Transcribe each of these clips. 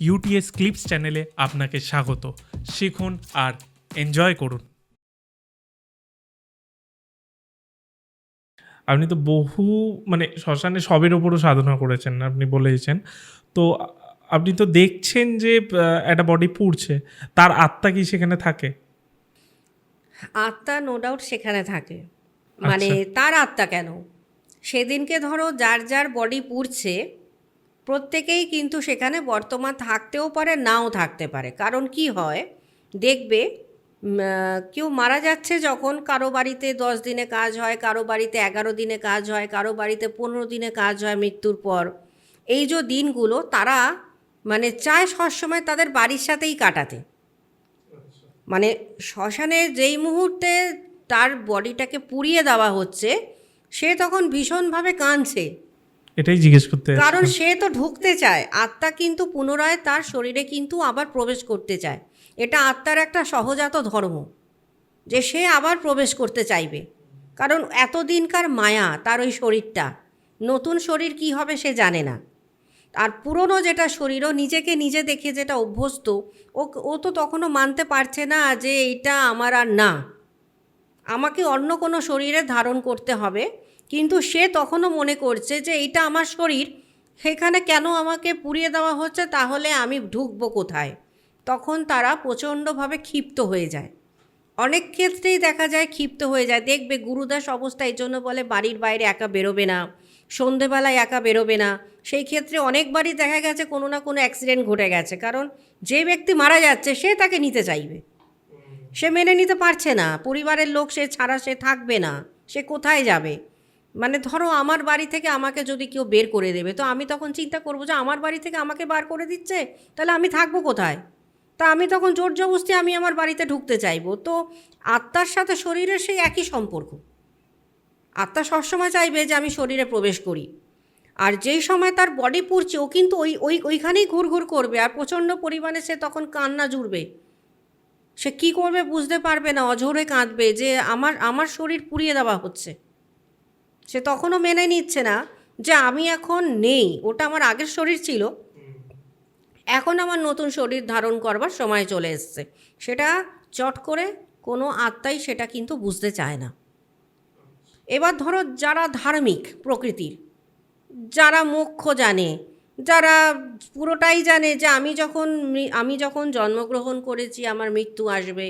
UTS clips চ্যানেলে আপনাকে স্বাগত। শিখুন আর এনজয় করুন। আপনি তো বহু মানে শ্মশানে সবের ওপরও সাধনা করেছেন আপনি বলেছেন তো আপনি তো দেখছেন যে একটা বডি পুড়ছে তার আত্মা কি সেখানে থাকে? আত্মা নো ডাউট সেখানে থাকে। মানে আচ্ছা। তার আত্মা কেন? সেদিনকে ধরো যার যার বডি পুড়ছে প্রত্যেকেই কিন্তু সেখানে বর্তমান থাকতেও পারে, নাও থাকতে পারে। কারণ কি হয়? দেখবে কেউ মারা যাচ্ছে যখন কারও বাড়িতে দশ দিনে কাজ হয়, কারও বাড়িতে এগারো দিনে কাজ হয়, কারও বাড়িতে পনেরো দিনে কাজ হয় মৃত্যুর পর। এই যে দিনগুলো, তারা মানে চায় সবসময় তাদের বাড়ির সাথেই কাটাতে। মানে শ্মশানে যেই মুহূর্তে তার বডিটাকে পুড়িয়ে দেওয়া হচ্ছে, সে তখন ভীষণভাবে কাঁদছে। এটাই জিজ্ঞেস করতে কারণ সে তো ঢুকতে চায়, আত্মা কিন্তু পুনরায় তার শরীরে কিন্তু আবার প্রবেশ করতে চায়। এটা আত্মার একটা সহজাত ধর্ম, যে সে আবার প্রবেশ করতে চাইবে। কারণ এতদিনকার মায়া তার ওই শরীরটা, নতুন শরীর কি হবে সে জানে না। আর পুরনো যেটা শরীরও নিজেকে নিজে দেখে যেটা অভ্যস্ত, ও ও তো তখনও মানতে পারছে না যে এইটা আমার আর না। আমাকে অন্য কোনো শরীরে ধারণ করতে হবে কিন্তু সে তখনও মনে করছে যে এটা আমার শরীর সেখানে কেন আমাকে পুড়িয়ে দেওয়া হচ্ছে তাহলে আমি ঢুকবো কোথায়? তখন তারা প্রচণ্ডভাবে ক্ষিপ্ত হয়ে যায়। অনেক ক্ষেত্রেই দেখা যায় ক্ষিপ্ত হয়ে যায়। দেখবে গুরুদাস অবস্থা এই জন্য বলে বাড়ির বাইরে একা বেরোবে না, সন্ধেবেলায় একা বেরোবে না। সেই ক্ষেত্রে অনেকবারই দেখা গেছে কোনো না কোনো অ্যাক্সিডেন্ট ঘটে গেছে। কারণ যে ব্যক্তি মারা যাচ্ছে সে তাকে নিতে চাইবে। সে মেনে নিতে পারছে না। পরিবারের লোক সে ছাড়া সে থাকবে না। সে কোথায় যাবে? মানে ধরো আমার বাড়ি থেকে আমাকে যদি কেউ বের করে দেবে, তো আমি তখন চিন্তা করব যে আমার বাড়ি থেকে আমাকে বার করে দিচ্ছে? তাহলে আমি থাকব কোথায়? তা আমি তখন জোর জবস্তি আমি আমার বাড়িতে ঢুকতে চাইব। তো আত্মার সাথে শরীরের সেই একই সম্পর্ক। আত্মা সবসময় চাইবে যে আমি শরীরে প্রবেশ করি। আর যেই সময় তার বডি পুড়ছে, ও কিন্তু ওই ওই, ওইখানেই ঘুরঘুর করবে। আর প্রচণ্ড পরিমাণে সে তখন কান্না জুড়বে। সে কি করবে বুঝতে পারবে না, অঝরে কাঁদবে যে আমার আমার শরীর পুড়িয়ে দেওয়া হচ্ছে। সে তখনও মেনে নিচ্ছে না যে আমি এখন নেই, ওটা আমার আগের শরীর ছিল। এখন আমার নতুন শরীর ধারণ করবার সময় চলে এসছে। সেটা চট করে কোনো আত্মাই সেটা কিন্তু বুঝতে চায় না। এবার ধরো যারা ধার্মিক প্রকৃতির, যারা মোক্ষ জানে, যারা পুরোটাই জানে যে আমি যখন আমি যখন জন্মগ্রহণ করেছি, আমার মৃত্যু আসবে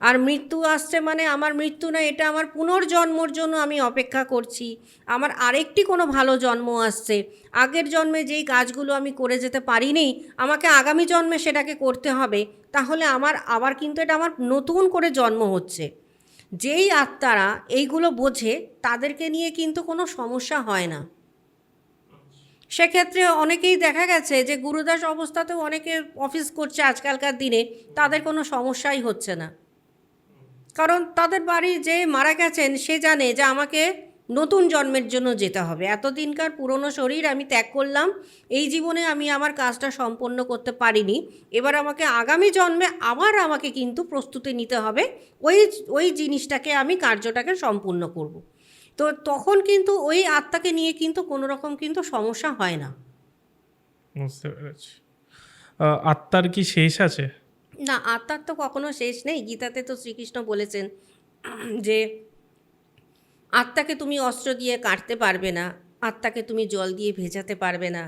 আর মৃত্যু আসছে মানে আমার মৃত্যু না এটা আমার পুনর্জন্মর জন্য আমি অপেক্ষা করছি। আমার আরেকটি কোনো ভালো জন্ম আসছে। আগের জন্মে যেই কাজগুলো আমি করে যেতে পারিনি, আমাকে আগামী জন্মে সেটাকে করতে হবে। তাহলে আমার আবার কিন্তু এটা আমার নতুন করে জন্ম হচ্ছে। যেই আত্মারা এইগুলো বোঝে, তাদেরকে নিয়ে কিন্তু কোনো সমস্যা হয় না। সেক্ষেত্রে অনেকেই দেখা গেছে যে গুরুদাস অবস্থাতেও অনেকে অফিস করছে আজকালকার দিনে, তাদের কোনো সমস্যাই হচ্ছে না। কারণ তাদের বাড়ি যে মারা গেছেন, সে জানে যে আমাকে নতুন জন্মের জন্য যেতে হবে। এতদিনকার পুরনো শরীর আমি ত্যাগ করলাম, এই জীবনে আমি আমার কাজটা সম্পন্ন করতে পারিনি। এবার আমাকে আগামী জন্মে আবার আমাকে কিন্তু প্রস্তুতি নিতে হবে, ওই ওই জিনিসটাকে আমি কার্যটাকে সম্পূর্ণ করব। তো তখন কিন্তু ওই আত্মাকে নিয়ে কিন্তু কোনো রকম কিন্তু সমস্যা হয় না। বুঝতে পেরেছি। আত্মার কি শেষ আছে? না, আত্মার তো কখনো শেষ নেই। গীতাতে তো শ্রীকৃষ্ণ বলেছেন যে, আত্মাকে তুমি অস্ত্র দিয়ে কাটতে পারবে না, আত্মাকে তুমি জল দিয়ে ভেজাতে পারবে না,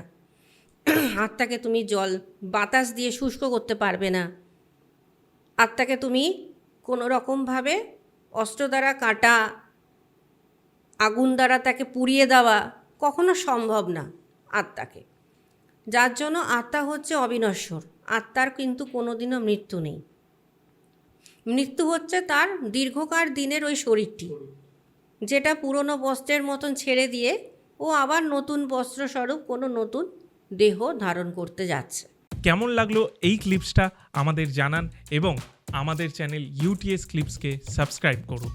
আত্মাকে তুমি জল, বাতাস দিয়ে শুষ্ক করতে পারবে না, আত্মাকে তুমি কোনো রকমভাবে অস্ত্র দ্বারা কাটা, আগুন দ্বারা তাকে পুড়িয়ে দেওয়া কখনো সম্ভব না আত্মাকে। যার জন্য আত্মা হচ্ছে অবিনশ্বর। আত্মার কিন্তু কোনোদিনও মৃত্যু নেই। মৃত্যু হচ্ছে তার দীর্ঘকার দিনের ওই শরীরটি, যেটা পুরনো বস্ত্রের মতন ছেড়ে দিয়ে ও আবার নতুন বস্ত্রস্বরূপ কোনো নতুন দেহ ধারণ করতে যাচ্ছে। কেমন লাগল এই ক্লিপসটা আমাদের জানান এবং আমাদের চ্যানেল ইউটিএস ক্লিপসকে সাবস্ক্রাইব করুন।